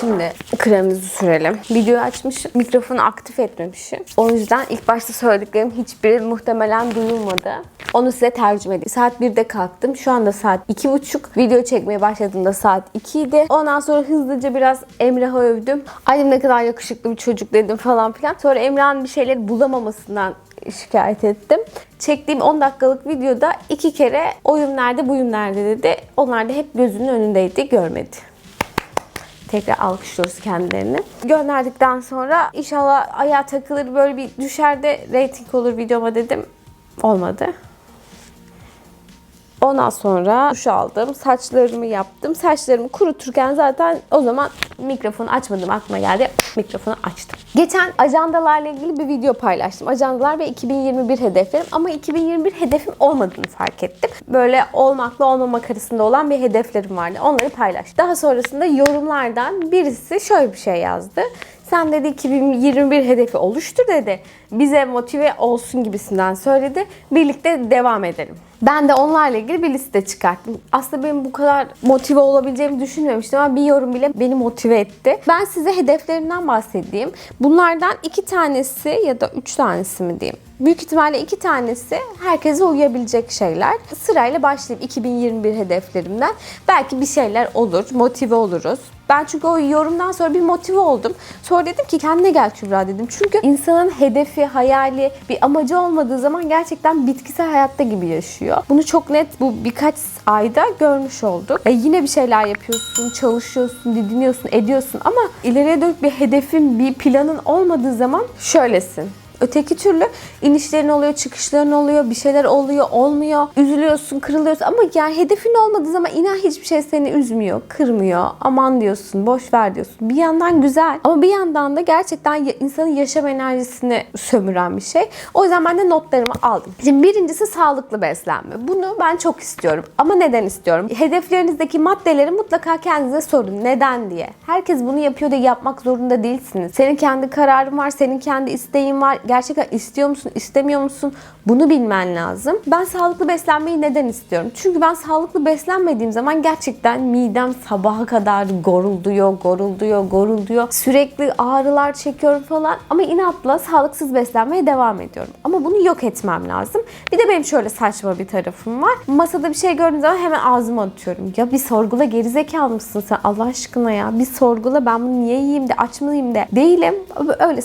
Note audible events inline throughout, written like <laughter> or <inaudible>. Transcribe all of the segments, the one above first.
Şimdi kremimizi sürelim. Videoyu açmışım. Mikrofonu aktif etmemişim. O yüzden ilk başta söylediklerim hiçbiri muhtemelen duyulmadı. Onu size tercüme edeyim. Saat 1'de kalktım. Şu anda saat 2.30. Video çekmeye başladığımda saat 2 idi. Ondan sonra hızlıca biraz Emrah'ı övdüm. Annem ne kadar yakışıklı bir çocuk dedim falan filan. Sonra Emrah'ın bir şeyleri bulamamasından şikayet ettim. Çektiğim 10 dakikalık videoda iki kere oyun nerede buyum nerede dedi. Onlar da hep gözünün önündeydi görmedi. Tekrar alkışlıyoruz kendilerini. Gönderdikten sonra inşallah ayağa takılır böyle bir düşer de reyting olur videoma dedim. Olmadı. Ondan sonra duş aldım. Saçlarımı yaptım. Saçlarımı kuruturken zaten o zaman mikrofonu açmadım aklıma geldi. Mikrofonu açtım. Geçen ajandalarla ilgili bir video paylaştım. Ajandalar ve 2021 hedeflerim. Ama 2021 hedefim olmadığını fark ettim. Böyle olmakla olmamak arasında olan bir hedeflerim vardı. Onları paylaştım. Daha sonrasında yorumlardan birisi şöyle bir şey yazdı. Sen dedi 2021 hedefi oluştur dedi. Bize motive olsun gibisinden söyledi. Birlikte devam edelim. Ben de onlarla ilgili bir liste çıkarttım. Aslında benim bu kadar motive olabileceğimi düşünmemiştim ama bir yorum bile beni motive etti. Ben size hedeflerimden bahsedeyim. Bunlardan iki tanesi ya da üç tanesi mi diyeyim? Büyük ihtimalle iki tanesi herkese uyabilecek şeyler. Sırayla başlayayım 2021 hedeflerimden. Belki bir şeyler olur, motive oluruz. Ben çünkü o yorumdan sonra bir motive oldum. Sonra dedim ki kendine gel Kübra dedim. Çünkü insanın hedefi, hayali, bir amacı olmadığı zaman gerçekten bitkisel hayatta gibi yaşıyor. Bunu çok net bu birkaç ayda görmüş olduk. E yine bir şeyler yapıyorsun, çalışıyorsun, didiniyorsun, ediyorsun ama ileriye dönük bir hedefin, bir planın olmadığı zaman şöylesin. Öteki türlü inişlerin oluyor, çıkışların oluyor, bir şeyler oluyor, olmuyor. Üzülüyorsun, kırılıyorsun ama yani hedefin olmadığı zaman inan hiçbir şey seni üzmüyor, kırmıyor. Aman diyorsun, boş ver diyorsun. Bir yandan güzel ama bir yandan da gerçekten insanın yaşam enerjisini sömüren bir şey. O yüzden ben de notlarımı aldım. Şimdi birincisi sağlıklı beslenme. Bunu ben çok istiyorum. Ama neden istiyorum? Hedeflerinizdeki maddeleri mutlaka kendinize sorun. Neden diye. Herkes bunu yapıyor da yapmak zorunda değilsiniz. Senin kendi kararın var, senin kendi isteğin var. Gerçekten istiyor musun, istemiyor musun? Bunu bilmen lazım. Ben sağlıklı beslenmeyi neden istiyorum? Çünkü ben sağlıklı beslenmediğim zaman gerçekten midem sabaha kadar gorulduyor, gorulduyor, gorulduyor. Sürekli ağrılar çekiyorum falan. Ama inatla sağlıksız beslenmeye devam ediyorum. Ama bunu yok etmem lazım. Bir de benim şöyle saçma bir tarafım var. Masada bir şey gördüğüm zaman hemen ağzıma atıyorum. Ya bir sorgula gerizekalı mısın sen Allah aşkına ya? Bir sorgula ben bunu niye yiyeyim de aç mı yiyeyim de. Değilim. Öyle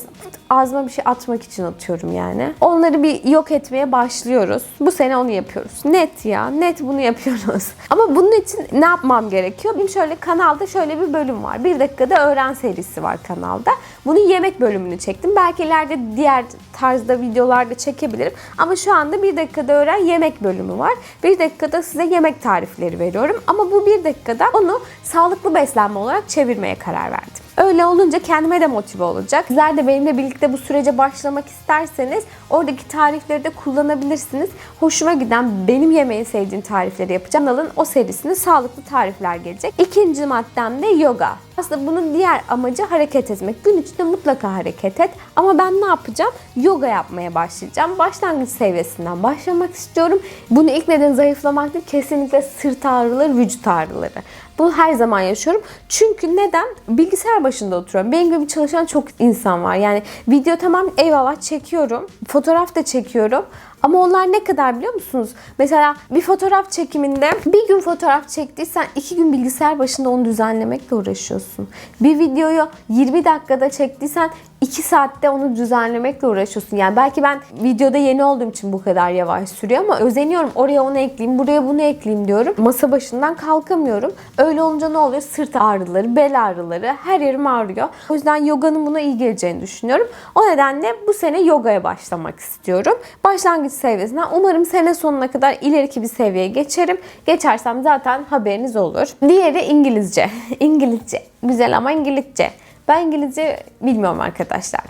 ağzıma bir şey atmak için atıyorum yani. Onları bir yok etmeye başlıyoruz. Bu sene onu yapıyoruz. Net ya. Net bunu yapıyoruz. <laughs> Ama bunun için ne yapmam gerekiyor? Benim şöyle kanalda şöyle bir bölüm var. Bir dakikada öğren serisi var kanalda. Bunun yemek bölümünü çektim. Belki ileride diğer tarzda videolarda çekebilirim. Ama şu anda bir dakikada öğren yemek bölümü var. Bir dakikada size yemek tarifleri veriyorum. Ama bu bir dakikada onu sağlıklı beslenme olarak çevirmeye karar verdim. Öyle olunca kendime de motive olacak. Sizler de benimle birlikte bu sürece başlamak isterseniz oradaki tarifleri de kullanabilirsiniz. Hoşuma giden benim yemeği sevdiğim tarifleri yapacağım. Kanalın o serisinde sağlıklı tarifler gelecek. İkinci maddem de yoga. Aslında bunun diğer amacı hareket etmek. Gün içinde mutlaka hareket et. Ama ben ne yapacağım? Yoga yapmaya başlayacağım. Başlangıç seviyesinden başlamak istiyorum. Bunu ilk neden zayıflamak değil, kesinlikle sırt ağrıları, vücut ağrıları. Bunu her zaman yaşıyorum. Çünkü neden? Bilgisayar başında oturuyorum. Benim gibi çalışan çok insan var. Yani video tamam eyvallah çekiyorum. Fotoğraf da çekiyorum. Ama onlar ne kadar biliyor musunuz? Mesela bir fotoğraf çekiminde bir gün fotoğraf çektiysen iki gün bilgisayar başında onu düzenlemekle uğraşıyorsun. Bir videoyu 20 dakikada çektiysen 2 saatte onu düzenlemekle uğraşıyorsun. Yani belki ben videoda yeni olduğum için bu kadar yavaş sürüyor ama özeniyorum. Oraya onu ekleyeyim, buraya bunu ekleyeyim diyorum. Masa başından kalkamıyorum. Öyle olunca ne oluyor? Sırt ağrıları, bel ağrıları, her yerim ağrıyor. O yüzden yoganın buna iyi geleceğini düşünüyorum. O nedenle bu sene yogaya başlamak istiyorum. Başlangıç seviyesinden umarım sene sonuna kadar ileriki bir seviyeye geçerim. Geçersem zaten haberiniz olur. Diğeri İngilizce. <laughs> İngilizce. Güzel ama İngilizce. Ben İngilizce bilmiyorum arkadaşlar.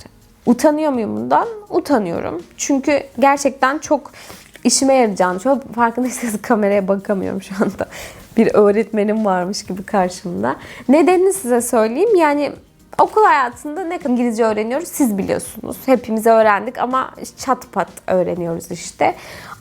Utanıyor muyum bundan? Utanıyorum. Çünkü gerçekten çok işime yarayacağını şu an farkındaysanız kameraya bakamıyorum şu anda. Bir öğretmenim varmış gibi karşımda. Nedenini size söyleyeyim. Yani Okul hayatında ne kadar İngilizce öğreniyoruz siz biliyorsunuz. Hepimiz öğrendik ama çat pat öğreniyoruz işte.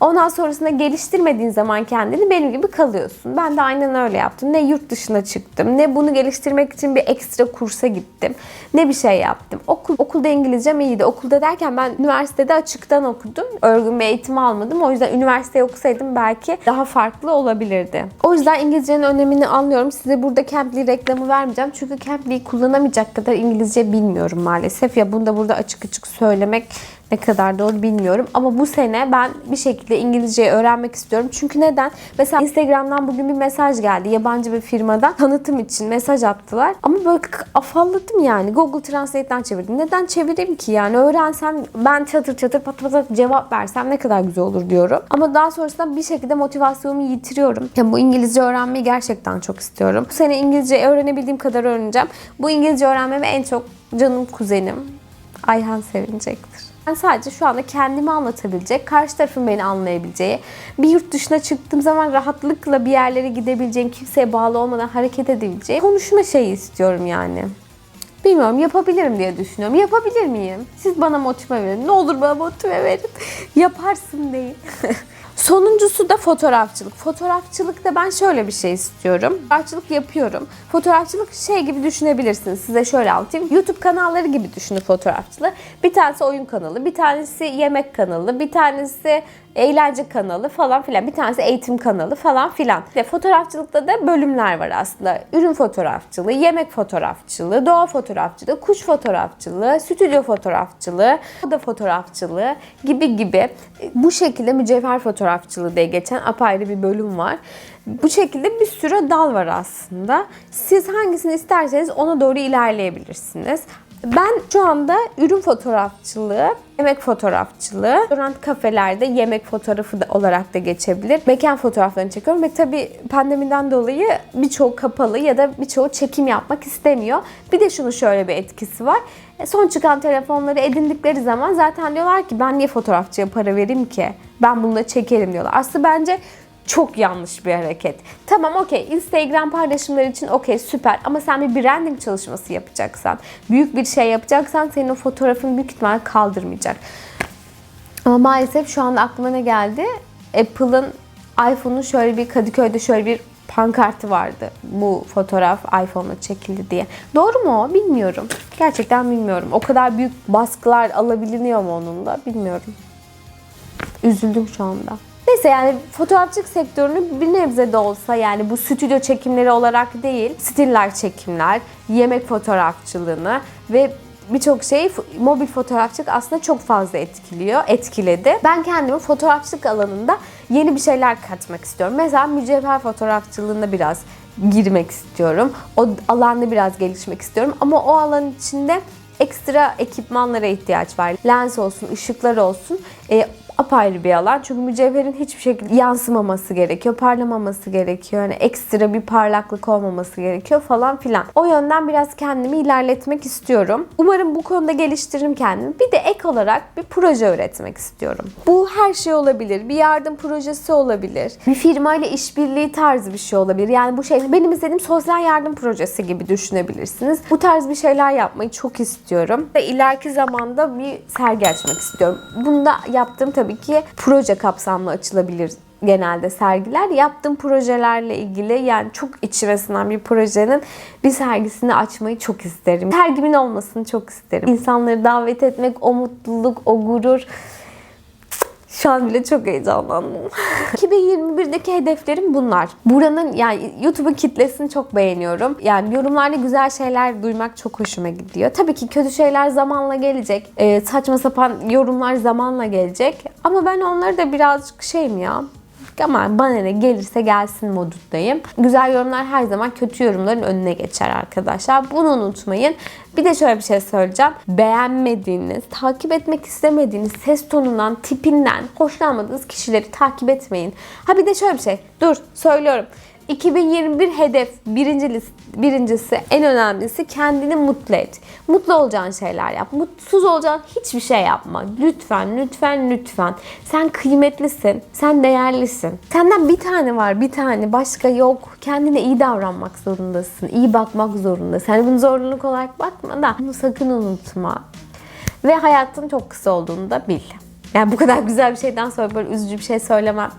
Ondan sonrasında geliştirmediğin zaman kendini benim gibi kalıyorsun. Ben de aynen öyle yaptım. Ne yurt dışına çıktım, ne bunu geliştirmek için bir ekstra kursa gittim, ne bir şey yaptım. Okul, okulda İngilizcem iyiydi. Okulda derken ben üniversitede açıktan okudum. Örgün bir eğitim almadım. O yüzden üniversiteye okusaydım belki daha farklı olabilirdi. O yüzden İngilizcenin önemini anlıyorum. Size burada Cambly reklamı vermeyeceğim. Çünkü Cambly'yi kullanamayacak kadar İngilizce bilmiyorum maalesef. Ya bunu da burada açık açık söylemek ne kadar doğru bilmiyorum. Ama bu sene ben bir şekilde İngilizceyi öğrenmek istiyorum. Çünkü neden? Mesela Instagram'dan bugün bir mesaj geldi. Yabancı bir firmadan tanıtım için mesaj attılar. Ama böyle afalladım yani. Google Translate'den çevirdim. Neden çevireyim ki yani? Öğrensem ben çatır çatır pat pat cevap versem ne kadar güzel olur diyorum. Ama daha sonrasında bir şekilde motivasyonumu yitiriyorum. Ya bu İngilizce öğrenmeyi gerçekten çok istiyorum. Bu sene İngilizce öğrenebildiğim kadar öğreneceğim. Bu İngilizce öğrenmemi en çok canım kuzenim Ayhan sevinecektir. Ben sadece şu anda kendimi anlatabilecek, karşı tarafın beni anlayabileceği, bir yurt dışına çıktığım zaman rahatlıkla bir yerlere gidebileceğim, kimseye bağlı olmadan hareket edebileceğim konuşma şeyi istiyorum yani. Bilmiyorum yapabilirim diye düşünüyorum. Yapabilir miyim? Siz bana motive verin. Ne olur bana motive verin. <laughs> Yaparsın deyin. <laughs> Sonuncusu da fotoğrafçılık. Fotoğrafçılıkta ben şöyle bir şey istiyorum. Fotoğrafçılık yapıyorum. Fotoğrafçılık şey gibi düşünebilirsiniz. Size şöyle anlatayım. YouTube kanalları gibi düşünün fotoğrafçılığı. Bir tanesi oyun kanalı, bir tanesi yemek kanalı, bir tanesi eğlence kanalı falan filan. Bir tanesi eğitim kanalı falan filan. Ve fotoğrafçılıkta da bölümler var aslında. Ürün fotoğrafçılığı, yemek fotoğrafçılığı, doğa fotoğrafçılığı, kuş fotoğrafçılığı, stüdyo fotoğrafçılığı, oda fotoğrafçılığı gibi gibi. Bu şekilde mücevher fotoğrafçılığı diye geçen apayrı bir bölüm var. Bu şekilde bir sürü dal var aslında. Siz hangisini isterseniz ona doğru ilerleyebilirsiniz. Ben şu anda ürün fotoğrafçılığı, yemek fotoğrafçılığı, restoran kafelerde yemek fotoğrafı da olarak da geçebilir. Mekan fotoğraflarını çekiyorum ve tabii pandemiden dolayı birçoğu kapalı ya da birçoğu çekim yapmak istemiyor. Bir de şunun şöyle bir etkisi var. E, Son çıkan telefonları edindikleri zaman zaten diyorlar ki ben niye fotoğrafçıya para vereyim ki? Ben bununla çekerim diyorlar. Aslında bence çok yanlış bir hareket. Tamam okey Instagram paylaşımları için okey süper ama sen bir branding çalışması yapacaksan, büyük bir şey yapacaksan senin o fotoğrafın büyük ihtimal kaldırmayacak. Ama maalesef şu anda aklıma ne geldi? Apple'ın iPhone'un şöyle bir Kadıköy'de şöyle bir pankartı vardı. Bu fotoğraf iPhone'la çekildi diye. Doğru mu o? Bilmiyorum. Gerçekten bilmiyorum. O kadar büyük baskılar alabiliyor mu onunla bilmiyorum. Üzüldüm şu anda. Neyse yani fotoğrafçılık sektörünü bir nebze de olsa yani bu stüdyo çekimleri olarak değil, stiller çekimler, yemek fotoğrafçılığını ve birçok şeyi mobil fotoğrafçılık aslında çok fazla etkiliyor, etkiledi. Ben kendimi fotoğrafçılık alanında yeni bir şeyler katmak istiyorum. Mesela mücevher fotoğrafçılığında biraz girmek istiyorum. O alanda biraz gelişmek istiyorum ama o alan içinde ekstra ekipmanlara ihtiyaç var. Lens olsun, ışıklar olsun. E, apayrı bir alan. Çünkü mücevherin hiçbir şekilde yansımaması gerekiyor, parlamaması gerekiyor. Yani ekstra bir parlaklık olmaması gerekiyor falan filan. O yönden biraz kendimi ilerletmek istiyorum. Umarım bu konuda geliştiririm kendimi. Bir de ek olarak bir proje üretmek istiyorum. Bu her şey olabilir. Bir yardım projesi olabilir. Bir firmayla işbirliği tarzı bir şey olabilir. Yani bu şey benim istediğim sosyal yardım projesi gibi düşünebilirsiniz. Bu tarz bir şeyler yapmayı çok istiyorum. Ve ileriki zamanda bir sergi açmak istiyorum. Bunu da yaptığım tabii ki proje kapsamlı açılabilir genelde sergiler. Yaptığım projelerle ilgili yani çok içime sinen bir projenin bir sergisini açmayı çok isterim. Sergimin olmasını çok isterim. İnsanları davet etmek, o mutluluk, o gurur şu an bile çok heyecanlandım. <laughs> 2021'deki hedeflerim bunlar. Buranın yani YouTube'un kitlesini çok beğeniyorum. Yani yorumlarda güzel şeyler duymak çok hoşuma gidiyor. Tabii ki kötü şeyler zamanla gelecek. Ee, saçma sapan yorumlar zamanla gelecek. Ama ben onları da birazcık şeyim ya ama bana ne gelirse gelsin modundayım. Güzel yorumlar her zaman kötü yorumların önüne geçer arkadaşlar. Bunu unutmayın. Bir de şöyle bir şey söyleyeceğim. Beğenmediğiniz, takip etmek istemediğiniz ses tonundan, tipinden hoşlanmadığınız kişileri takip etmeyin. Ha bir de şöyle bir şey. Dur söylüyorum. 2021 hedef birincisi, birincisi en önemlisi kendini mutlu et. Mutlu olacağın şeyler yap. Mutsuz olacağın hiçbir şey yapma. Lütfen, lütfen, lütfen. Sen kıymetlisin. Sen değerlisin. Senden bir tane var, bir tane. Başka yok. Kendine iyi davranmak zorundasın. iyi bakmak zorundasın. Yani bunu zorunluluk olarak bakma da bunu sakın unutma. Ve hayatın çok kısa olduğunu da bil. Yani bu kadar güzel bir şeyden sonra böyle üzücü bir şey söylemem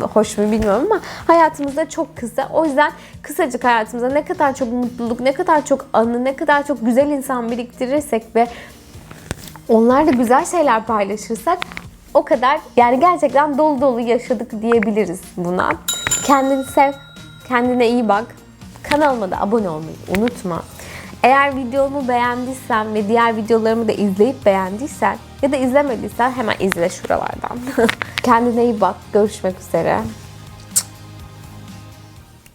hoş mu bilmiyorum ama hayatımızda çok kısa. O yüzden kısacık hayatımızda ne kadar çok mutluluk, ne kadar çok anı, ne kadar çok güzel insan biriktirirsek ve onlarla güzel şeyler paylaşırsak o kadar yani gerçekten dolu dolu yaşadık diyebiliriz buna. Kendini sev, kendine iyi bak. Kanalıma da abone olmayı unutma. Eğer videomu beğendiysen ve diğer videolarımı da izleyip beğendiysen ya da izlemediysen hemen izle şuralardan. <laughs> Kendine iyi bak. Görüşmek üzere.